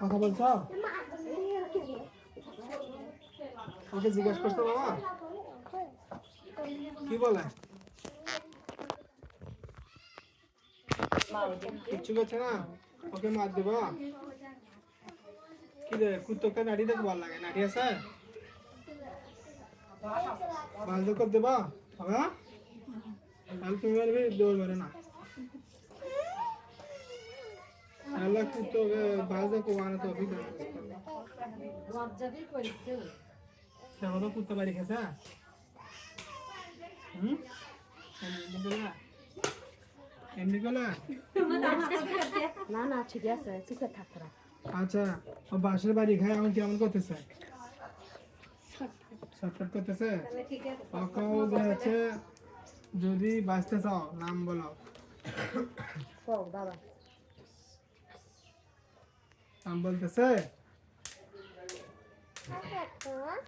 কথা বলছো? ওকে জিজ্ঞেস করছ, বাবা? কি বলে? কিচ্ছু করছে না? ওকে মার দেবা কি রে কুত্তকে নাড়ি দেখো, ভালো লাগে। নাড়ি আছে বাজ কর দেবা বাবা। তাহলে তুমি দৌড় মেরে না তাহলে কুত্তকে বাজ দেখো মানে তো অভিজ্ঞ দেখো তো। কুত্তা বাড়ি খেয়েছে হুম? এমনি করলে না না ঠিক আছে চুপে থাকরা আচ্ছা ও বাসের বাড়ি খায় এখন কেমন করতেছে? শর্টকাট করতেছে? ওকে যে হচ্ছে যদি বাঁচতে চাও নাম বলো। বাবা নাম বলতেছে?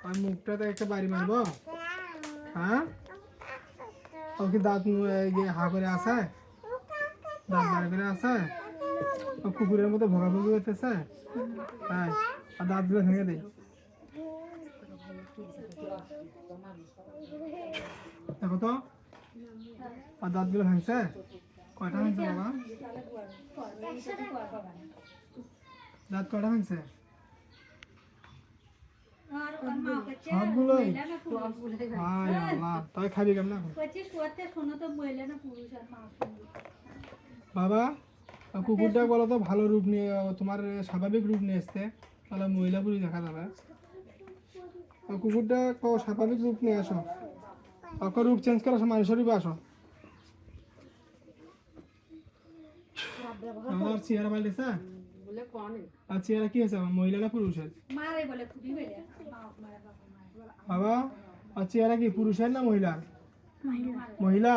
আমি মুখটাতে একটা বাড়ি মারবো। হ্যাঁ? ও কি দাঁত হা করে আছে? দাঁত বাড়ি করে আছে? ও কুকুরের মতো ভোগাভুগি করতেছে? হ্যাঁ আর দাঁতগুলো ভেঙে দেয় দেখো তো, আর দাঁতগুলো ভাঙছে? কয়টা ভাঙছে বাবা? দাঁত কয়টা ভাঙছে সবগুলোই? হায় খাবি কেমন বাবা কুকুরটা বলো তো ভালো রূপ নিয়ে তোমার স্বাভাবিক রূপ নিয়ে আসতে তাহলে মহিলা পুরুষ দেখা যাবে। কুকুরটা কো স্বাভাবিক রূপ নিয়ে আসো। ওকে রূপ চেঞ্জ করে আসো মানুষের রূপে আসো। আমার চেহারা পাল্টেছে? কোনে। আর চেহারা কি আমার মহিলা না পুরুষের? মারে বলে খুবই বেড়ে। বাবা আর চেহারা কি পুরুষের না মহিলার? মহিলা।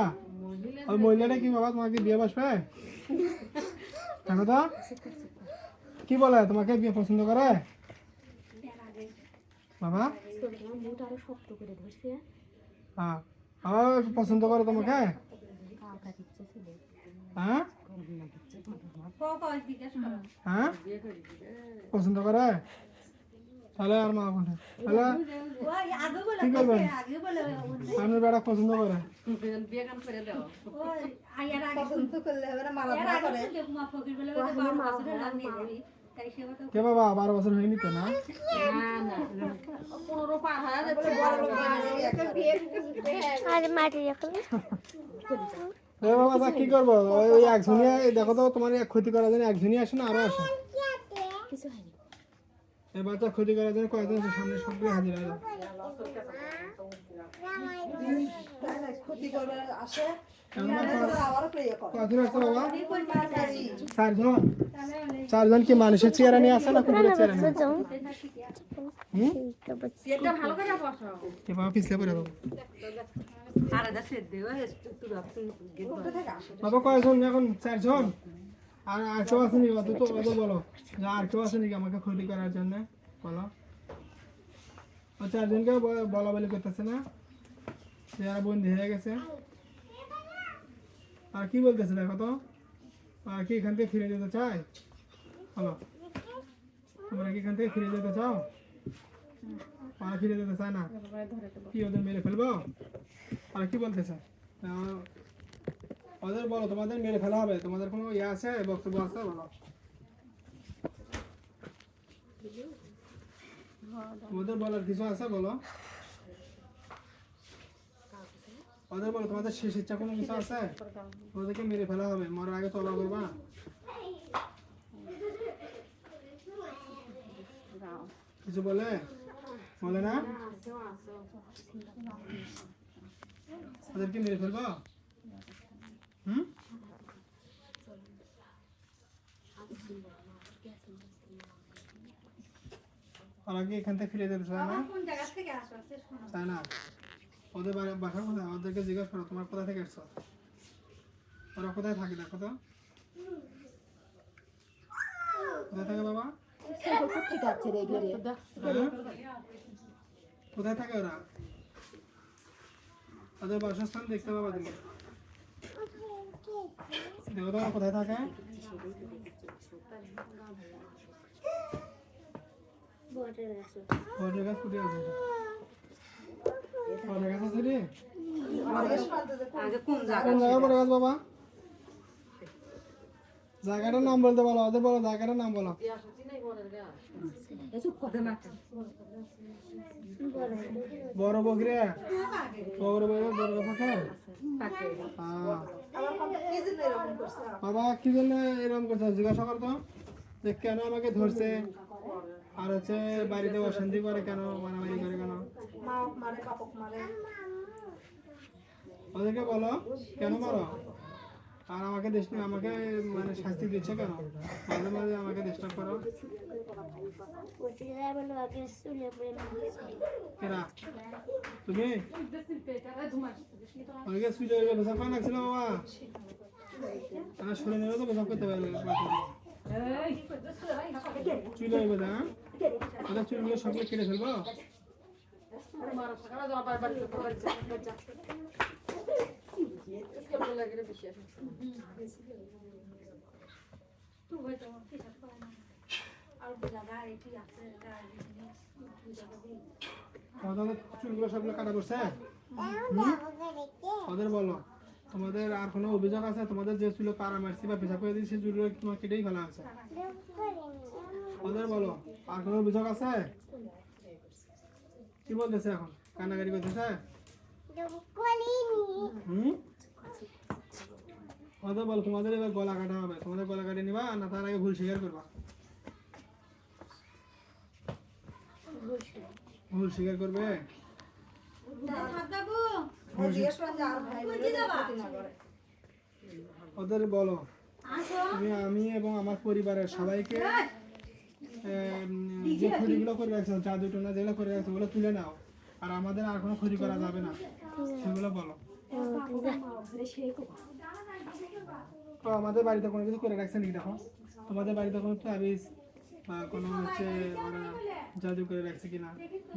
আর মহিলাটা কি বাবা তোমাকে বিয়ে বসবে? দেখো তো কি বলে তোমাকে বিয়ে পছন্দ করে? বাবা? মুখ আরও শক্ত করে ধরছে হ্যাঁ। বাবা পছন্দ করে তোমাকে? হ্যাঁ? হ্যাঁ? পছন্দ করে? তাহলে আর মা কোনটা? তাহলে ওই আগে বলে কি করবেন আগে বলে আপনার বেড়া পছন্দ করে। কে বাবা বারো বছর হয়নি তো না? পনেরো পার হয়ে যাচ্ছে এ বাবা কি করব? ওই ওই দেখো তো তোমার এক ক্ষতি করার জন্য একজনই আসে না আরও আসে। কিছু হয়নি। এই বাচ্চা ক্ষতি করার জন্য কয়েকজন আছে সামনে সবগুলো হাজির হয়ে চারজন। কি মানুষের চেহারা নিয়ে আসে না কুকুরের চেহারা নিয়ে পিছলে পড়ে আর বাবা, কয়জন? এখন চারজন? আর আর কেউ অত বলো। যে, আর কেউ আছে নাকি আমাকে ক্ষতি করার জন্য? বলো। ও চারজনকে বলা বলি করতেছে না? যারা বন্দি হয়ে গেছে। আর কি বলতেছে দেখো তো? আর কি এখান থেকে ফিরে যেতে চায়? বলো। তোমরা কি এখান থেকে ফিরে যেতে চাও? আর ফিরে যেতে চায় না। কি ওদের মেরে ফেলব? আর কি বলতেছে আহ, ওদের বলো তোমাদের মেরে ফেলা হবে। তোমাদের কোনো ইয়ে আছে? বক্তব্য আছে? বলো। তোমাদের বলার কিছু আছে? বলো। ওদের বলো তোমাদের শেষ ইচ্ছা কোনো কিছু আছে? ওদেরকে মেরে ফেলা হবে। মরার আগে তলা করবা? কিছু বলে? বলে না ওদেরকে মেরে ফেলব? হুম? ওরা কি এখান থেকে ফিরে যেতে চায় না? চায় না। ওদের বাড়ি বাসা কোথায়? ওদেরকে জিজ্ঞাসা করো তোমার কোথা থেকে এসছো ওরা কোথায় থাকে দেখো তো? কোথায় থাকে বাবা? ঠিক আছে রে ঘরে? কোথায় থাকে ওরা? ওদের বাসস্থান দেখতে পাবা তুমি। দেখো তোমার কোথায় থাকে? বটের গাছ আছে? বটের গাছ আছে রে? কোন জায়গা কোন জায়গা বটের গাছ বাবা? জায়গাটার নাম বলতে বলো ওদের বলো জায়গাটার নাম বলো। বড় বকরে বড় বকরে বড় পাখা পাকে হ্যাঁ আবার এরকম করছে বাবা কি জন্য এরকম করছে? জিজ্ঞাসা করতো যে কেন আমাকে ধরছে? আর হচ্ছে বাড়িতে অশান্তি করে কেন? মারামারি করে কেন? ওদেরকে বলো কেন মারো? আর আমাকে দেশ আমাকে মানে শাস্তি দিচ্ছে কেন? মাঝে মাঝে আমাকে ডিস্টার্ব করো তুমি? সুইচ হয়ে বেসা পান লাগছিল, বাবা। আমার শুনে নেবে তো বেসা করতে পারবে চুল বেদা হ্যাঁ? ওদের চুলগুলো সবগুলো কেটে ফেলব? চুলগুলো সবগুলো কাটা পড়ছে হুম? ওদের বলো। তোমাদের আর কোনো অভিযোগ আছে? তোমাদের যে চুলে পাড়া মারছি বা পেশা করে দিয়েছি চুলগুলো তোমার কেটেই ফেলা আছে ওদের বলো। আর কোনো অভিযোগ আছে? কি বলতেছে এখন? কান্নাকাটি করতেছে? হুম? ওদের বলো তোমাদের এবার গলা কাটা হবে তোমাদের গলা কাটে নিবা না তার আগে ভুল স্বীকার করবা ভুল স্বীকার করবে যে না ওদের বলো তুমি আমি এবং আমার পরিবারের সবাইকে যে ক্ষতিগুলো করে রাখছো জাদু টোনা যেগুলো করে রাখছো ওগুলো তুলে নাও আর আমাদের আর কোনো ক্ষতি করা যাবে না সেগুলো বলো তো আমাদের বাড়িতে কোনো কিছু করে রাখছে নাকি দেখো? তোমাদের বাড়িতে কোনো তাবিজ বা কোনো হচ্ছে ওরা জাদু করে রাখছে কিনা?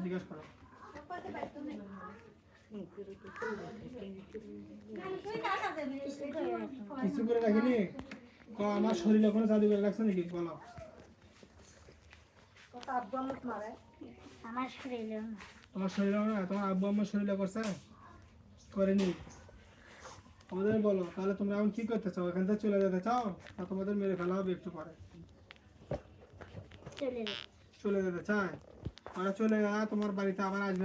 জিজ্ঞাসা করো। কিছু করে রাখিনি? আমার শরীরে কোনো জাদু করে রাখছে নাকি? বলো। আমার শরীরে তোমার শরীরে তোমার আব্বু আম্মার শরীরে করছে? করেনি? আমাদের বলো তাহলে তোমরা এখন কি করতে চাও? এখান থেকে চলে যেতে চাও? না তোমাদের মেরে ফেলা হবে একটু পরে? চলে চলে যেতে চায়? ওরা চলে যা তোমার বাড়িতে আবার আসবে।